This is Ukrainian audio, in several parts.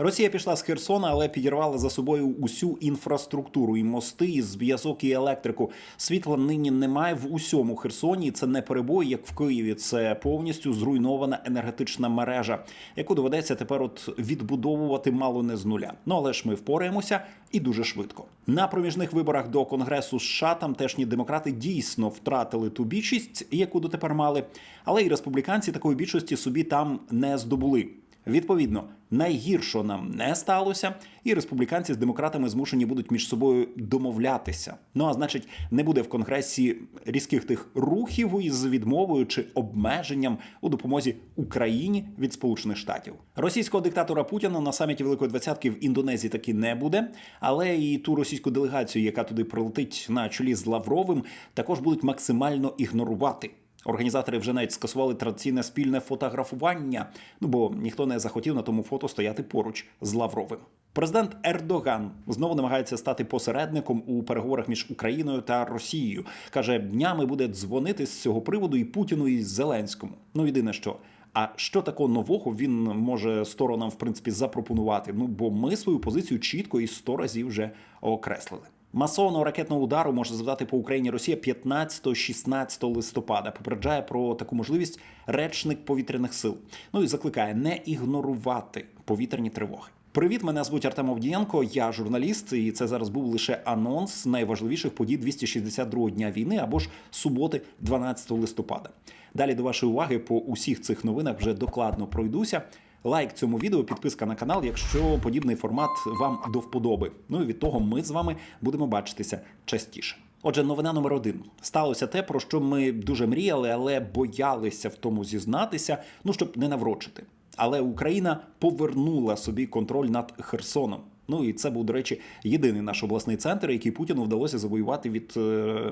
Росія пішла з Херсона, але підірвала за собою усю інфраструктуру і мости, і зв'язок і електрику. Світла нині немає в усьому Херсоні. Це не перебой, як в Києві. Це повністю зруйнована енергетична мережа, яку доведеться тепер от відбудовувати мало не з нуля. Ну але ж ми впораємося і дуже швидко. На проміжних виборах до Конгресу США тамтешні демократи дійсно втратили ту більшість, яку дотепер мали, але і республіканці такої більшості собі там не здобули. Відповідно, найгіршого нам не сталося, і республіканці з демократами змушені будуть між собою домовлятися. Ну а значить, не буде в конгресі різких тих рухів із відмовою чи обмеженням у допомозі Україні від Сполучених Штатів. Російського диктатора Путіна на саміті Великої Двадцятки в Індонезії таки не буде, але і ту російську делегацію, яка туди прилетить на чолі з Лавровим, також будуть максимально ігнорувати. Організатори вже навіть скасували традиційне спільне фотографування, ну бо ніхто не захотів на тому фото стояти поруч з Лавровим. Президент Ердоган знову намагається стати посередником у переговорах між Україною та Росією. каже, днями буде дзвонити з цього приводу і Путіну, і Зеленському. Ну єдине що. А що такого нового він може сторонам в принципі запропонувати? Ну бо ми свою позицію чітко і сто разів вже окреслили. Масованого ракетного удару може завдати по Україні Росія 15-16 листопада. Попереджає про таку можливість речник повітряних сил. Ну і закликає не ігнорувати повітряні тривоги. Привіт, мене звуть Артем Овдієнко, я журналіст, і це зараз був лише анонс найважливіших подій 262-го дня війни або ж суботи, 12 листопада. Далі до вашої уваги по усіх цих новинах вже докладно пройдуся. Лайк цьому відео, підписка на канал, якщо подібний формат вам до вподоби. Ну і від того ми з вами будемо бачитися частіше. Отже, новина номер один сталося те, про що ми дуже мріяли, але боялися в тому зізнатися, ну щоб не наврочити. Але Україна повернула собі контроль над Херсоном. Ну і це був, до речі, єдиний наш обласний центр, який Путіну вдалося завоювати від е,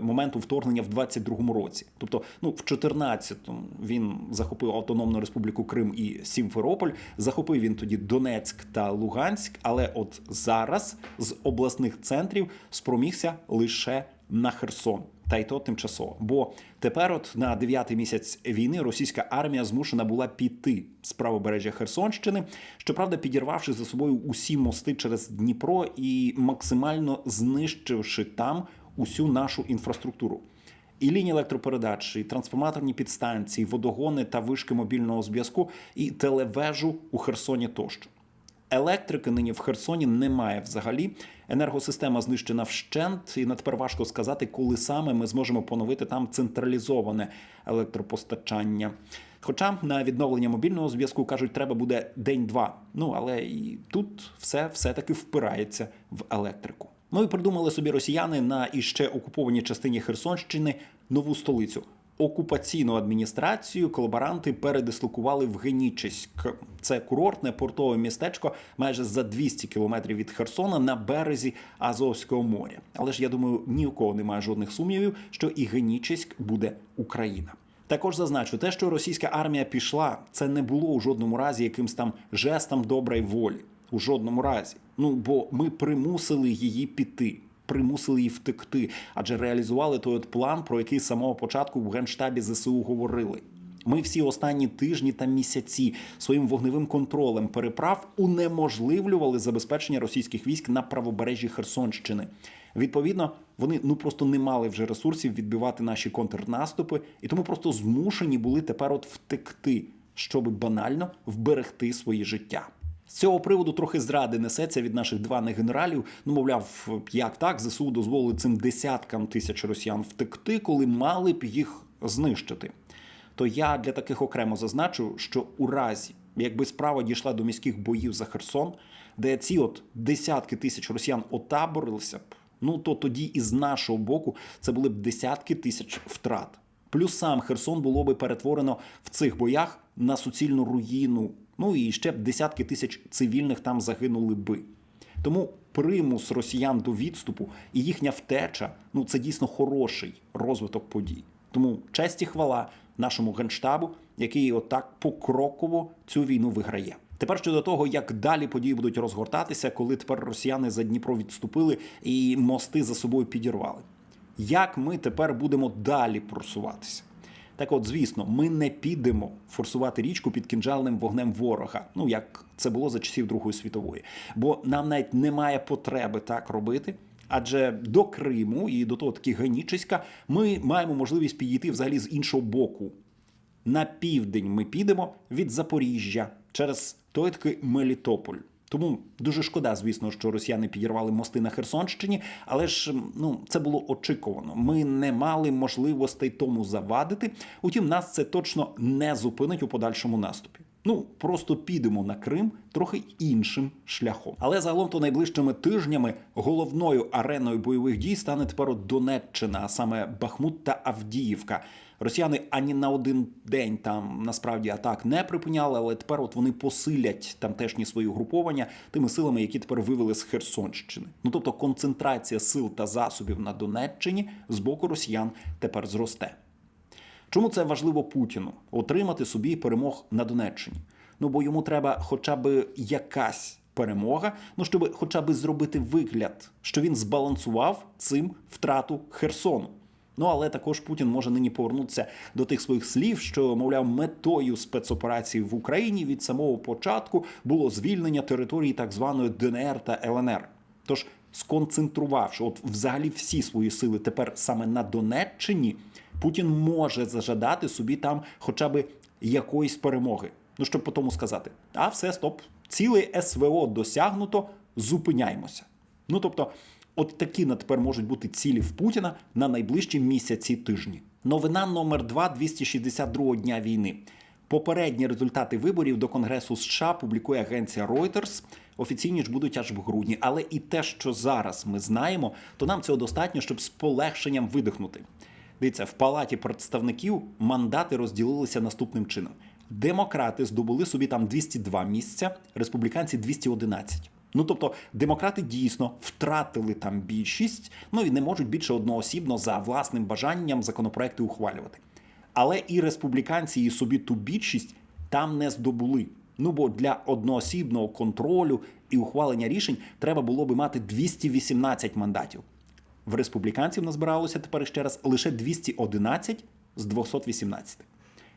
моменту вторгнення в 22-му році. Тобто, ну в 14-му він захопив Автономну Республіку Крим і Сімферополь. Захопив він тоді Донецьк та Луганськ. Але от зараз з обласних центрів спромігся лише на Херсон. Та й то тимчасово. Бо тепер, от на дев'ятий місяць війни, російська армія змушена була піти з правобережжя Херсонщини, щоправда, підірвавши за собою усі мости через Дніпро і максимально знищивши там усю нашу інфраструктуру. І лінії електропередач, і трансформаторні підстанції, водогони та вишки мобільного зв'язку, і телевежу у Херсоні тощо. Електрики нині в Херсоні немає взагалі. Енергосистема знищена вщент, і на тепер важко сказати, коли саме ми зможемо поновити там централізоване електропостачання. Хоча на відновлення мобільного зв'язку кажуть, треба буде день-два. Ну але і тут все все-таки впирається в електрику. Ну і придумали собі росіяни на іще окупованій частині Херсонщини нову столицю. Окупаційну адміністрацію колаборанти передислокували в Генічеськ. Це курортне портове містечко майже за 200 кілометрів від Херсона на березі Азовського моря. Але ж я думаю, ні у кого немає жодних сумнівів, що і Генічеськ буде Україна. Також зазначу, те, що російська армія пішла, це не було у жодному разі якимсь там жестом доброї волі. У жодному разі. Ну бо ми примусили її піти примусили її втекти, адже реалізували той от план, про який з самого початку в генштабі ЗСУ говорили. Ми всі останні тижні та місяці своїм вогневим контролем переправ унеможливлювали забезпечення російських військ на правобережжі Херсонщини. Відповідно, вони ну просто не мали вже ресурсів відбивати наші контрнаступи, і тому просто змушені були тепер от втекти, щоб банально вберегти своє життя. З цього приводу трохи зради несеться від наших дваних генералів. Ну, мовляв, як так ЗСУ дозволили цим десяткам тисяч росіян втекти, коли мали б їх знищити. То я для таких окремо зазначу, що у разі, якби справа дійшла до міських боїв за Херсон, де ці от десятки тисяч росіян отаборилися б, ну то тоді і з нашого боку це були б десятки тисяч втрат. Плюс сам Херсон було би перетворено в цих боях на суцільну руїну. Ну і ще б десятки тисяч цивільних там загинули би. Тому примус росіян до відступу і їхня втеча ну це дійсно хороший розвиток подій. Тому честь і хвала нашому генштабу, який отак покроково цю війну виграє. Тепер щодо того, як далі події будуть розгортатися, коли тепер росіяни за Дніпро відступили і мости за собою підірвали. Як ми тепер будемо далі просуватися? Так, от, звісно, ми не підемо форсувати річку під кінжальним вогнем ворога. Ну як це було за часів Другої світової, бо нам навіть немає потреби так робити. Адже до Криму і до того таки Генічеська ми маємо можливість підійти взагалі з іншого боку. На південь ми підемо від Запоріжжя через той таки Мелітополь. Тому дуже шкода, звісно, що росіяни підірвали мости на Херсонщині, але ж ну це було очікувано. Ми не мали можливостей тому завадити. Утім, нас це точно не зупинить у подальшому наступі. Ну просто підемо на Крим трохи іншим шляхом. Але загалом то найближчими тижнями головною ареною бойових дій стане тепер Донеччина, а саме Бахмут та Авдіївка. Росіяни ані на один день там насправді атак не припиняли, але тепер от вони посилять тамтешні свої угруповання тими силами, які тепер вивели з Херсонщини. Ну тобто концентрація сил та засобів на Донеччині з боку росіян тепер зросте. Чому це важливо Путіну отримати собі перемог на Донеччині? Ну бо йому треба хоча б якась перемога, ну щоб хоча б зробити вигляд, що він збалансував цим втрату Херсону. Ну але також Путін може нині повернутися до тих своїх слів, що мовляв метою спецоперації в Україні від самого початку було звільнення території так званої ДНР та ЛНР. Тож, сконцентрувавши от взагалі всі свої сили тепер саме на Донеччині, Путін може зажадати собі там хоча б якоїсь перемоги. Ну щоб по тому сказати, а все, стоп, ціле СВО досягнуто, зупиняємося. Ну тобто, от такі на тепер можуть бути цілі в Путіна на найближчі місяці тижні. Новина номер 2 262 дня війни. Попередні результати виборів до Конгресу США публікує агенція Reuters. Офіційні ж будуть аж в грудні. Але і те, що зараз ми знаємо, то нам цього достатньо, щоб з полегшенням видихнути. Дивіться, в палаті представників мандати розділилися наступним чином: демократи здобули собі там 202 місця, республіканці 211. Ну тобто, демократи дійсно втратили там більшість, ну і не можуть більше одноосібно за власним бажанням законопроекти ухвалювати. Але і республіканці, і собі ту більшість там не здобули. Ну бо для одноосібного контролю і ухвалення рішень треба було би мати 218 мандатів. В республіканців назбиралося тепер ще раз лише 211 з 218.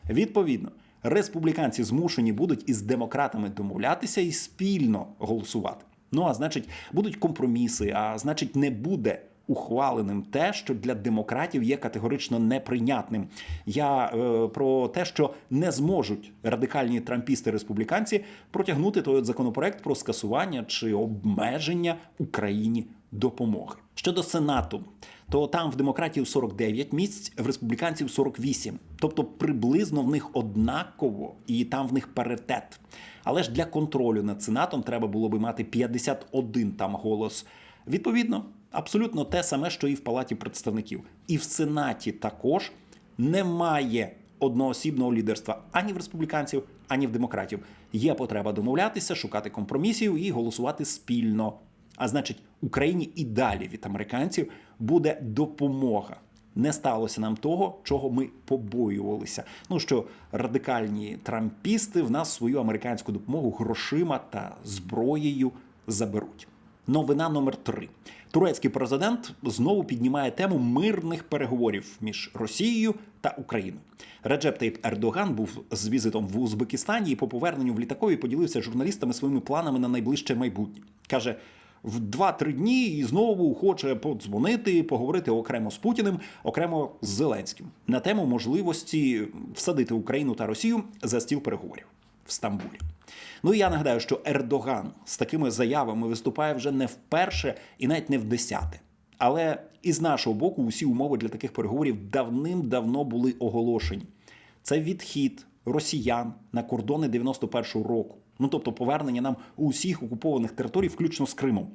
Відповідно, республіканці змушені будуть із демократами домовлятися і спільно голосувати. Ну а значить, будуть компроміси, а значить, не буде ухваленим те, що для демократів є категорично неприйнятним. Я е, про те, що не зможуть радикальні трампісти республіканці протягнути той от законопроект про скасування чи обмеження Україні допомоги. Щодо Сенату, то там в демократів 49 місць, в республіканців 48. Тобто приблизно в них однаково і там в них паритет. Але ж для контролю над Сенатом треба було би мати 51 там голос. Відповідно, абсолютно те саме, що і в Палаті представників. І в Сенаті також немає одноосібного лідерства ані в республіканців, ані в демократів. Є потреба домовлятися, шукати компромісів і голосувати спільно. А значить, Україні і далі від американців буде допомога. Не сталося нам того, чого ми побоювалися. Ну що радикальні трампісти в нас свою американську допомогу грошима та зброєю заберуть. Новина номер три. Турецький президент знову піднімає тему мирних переговорів між Росією та Україною. Реджеп Тейп Ердоган був з візитом в Узбекистані і по поверненню в літакові поділився з журналістами своїми планами на найближче майбутнє. каже. В 2-3 дні і знову хоче подзвонити, поговорити окремо з Путіним, окремо з Зеленським на тему можливості всадити Україну та Росію за стіл переговорів в Стамбулі. Ну і я нагадаю, що Ердоган з такими заявами виступає вже не вперше і навіть не в десяте. Але із нашого боку усі умови для таких переговорів давним-давно були оголошені. Це відхід росіян на кордони 91-го року. Ну тобто повернення нам усіх окупованих територій, включно з Кримом.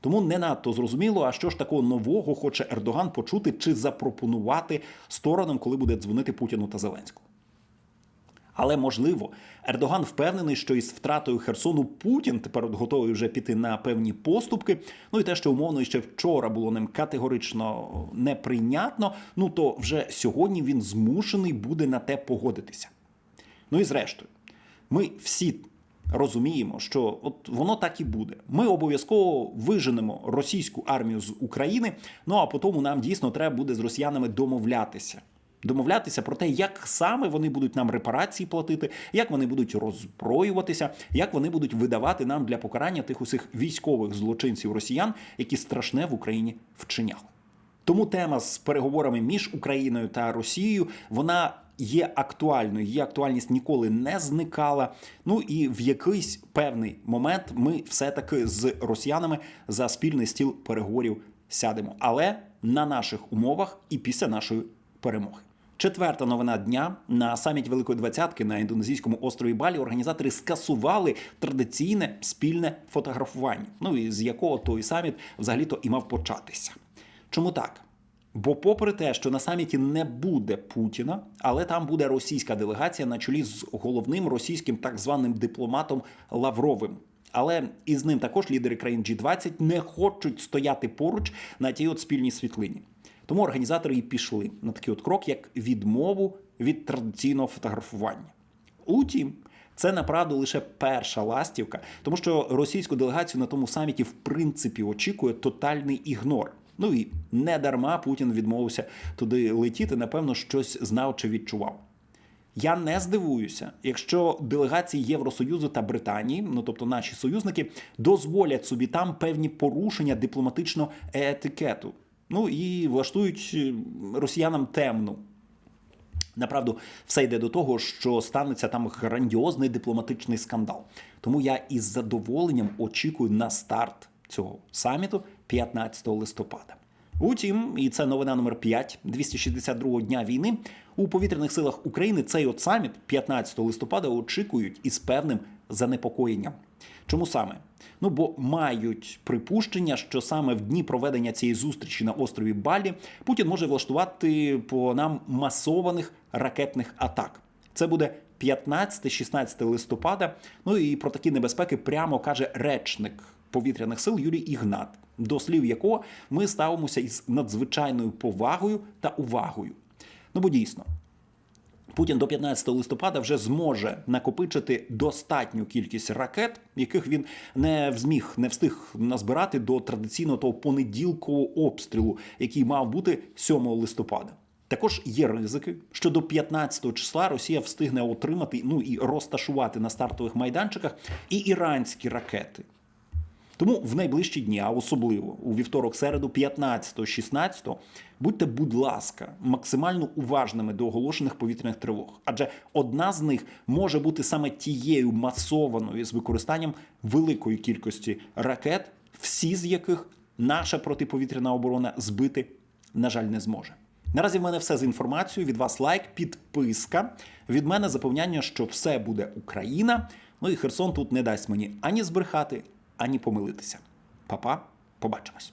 Тому не надто зрозуміло, а що ж такого нового хоче Ердоган почути чи запропонувати сторонам, коли буде дзвонити Путіну та Зеленському. Але можливо, Ердоган впевнений, що із втратою Херсону Путін тепер от готовий вже піти на певні поступки. Ну і те, що умовно ще вчора було ним категорично неприйнятно. Ну то вже сьогодні він змушений буде на те погодитися. Ну і зрештою, ми всі розуміємо, що от воно так і буде. Ми обов'язково виженемо російську армію з України. Ну а потім нам дійсно треба буде з росіянами домовлятися. Домовлятися про те, як саме вони будуть нам репарації платити, як вони будуть роззброюватися, як вони будуть видавати нам для покарання тих усіх військових злочинців росіян, які страшне в Україні вчиняли. Тому тема з переговорами між Україною та Росією вона є актуальною. Її актуальність ніколи не зникала. Ну і в якийсь певний момент ми все-таки з росіянами за спільний стіл переговорів сядемо, але на наших умовах і після нашої перемоги. Четверта новина дня на саміті Великої Двадцятки на індонезійському острові Балі організатори скасували традиційне спільне фотографування. Ну і з якого той саміт взагалі-то і мав початися. Чому так? Бо, попри те, що на саміті не буде Путіна, але там буде російська делегація на чолі з головним російським так званим дипломатом Лавровим. Але із ним також лідери країн G20 не хочуть стояти поруч на тій от спільній світлині. Тому організатори і пішли на такий от крок, як відмову від традиційного фотографування. Утім, це направду лише перша ластівка, тому що російську делегацію на тому саміті в принципі очікує тотальний ігнор. Ну і не дарма Путін відмовився туди летіти. Напевно, щось знав чи відчував. Я не здивуюся, якщо делегації Євросоюзу та Британії, ну тобто наші союзники, дозволять собі там певні порушення дипломатичного етикету. Ну і влаштують е, росіянам темну. Направду, все йде до того, що станеться там грандіозний дипломатичний скандал. Тому я із задоволенням очікую на старт цього саміту 15 листопада. Утім, і це новина номер 5 262 дня війни. У повітряних силах України цей от саміт 15 листопада очікують із певним занепокоєнням. Чому саме? Ну бо мають припущення, що саме в дні проведення цієї зустрічі на острові Балі Путін може влаштувати по нам масованих ракетних атак. Це буде 15-16 листопада. Ну і про такі небезпеки прямо каже речник повітряних сил Юрій Ігнат, до слів якого ми ставимося із надзвичайною повагою та увагою. Ну бо дійсно. Путін до 15 листопада вже зможе накопичити достатню кількість ракет, яких він не зміг не встиг назбирати до традиційного того понеділкового обстрілу, який мав бути 7 листопада. Також є ризики, що до 15 числа Росія встигне отримати ну і розташувати на стартових майданчиках і іранські ракети. Тому в найближчі дні, а особливо у вівторок, середу, 15-16, будьте, будь ласка, максимально уважними до оголошених повітряних тривог, адже одна з них може бути саме тією масованою з використанням великої кількості ракет, всі з яких наша протиповітряна оборона збити, на жаль, не зможе. Наразі в мене все з інформацією. Від вас лайк, підписка. Від мене запевняння, що все буде Україна. Ну і Херсон тут не дасть мені ані збрехати, ані помилитися. Па-па, побачимось.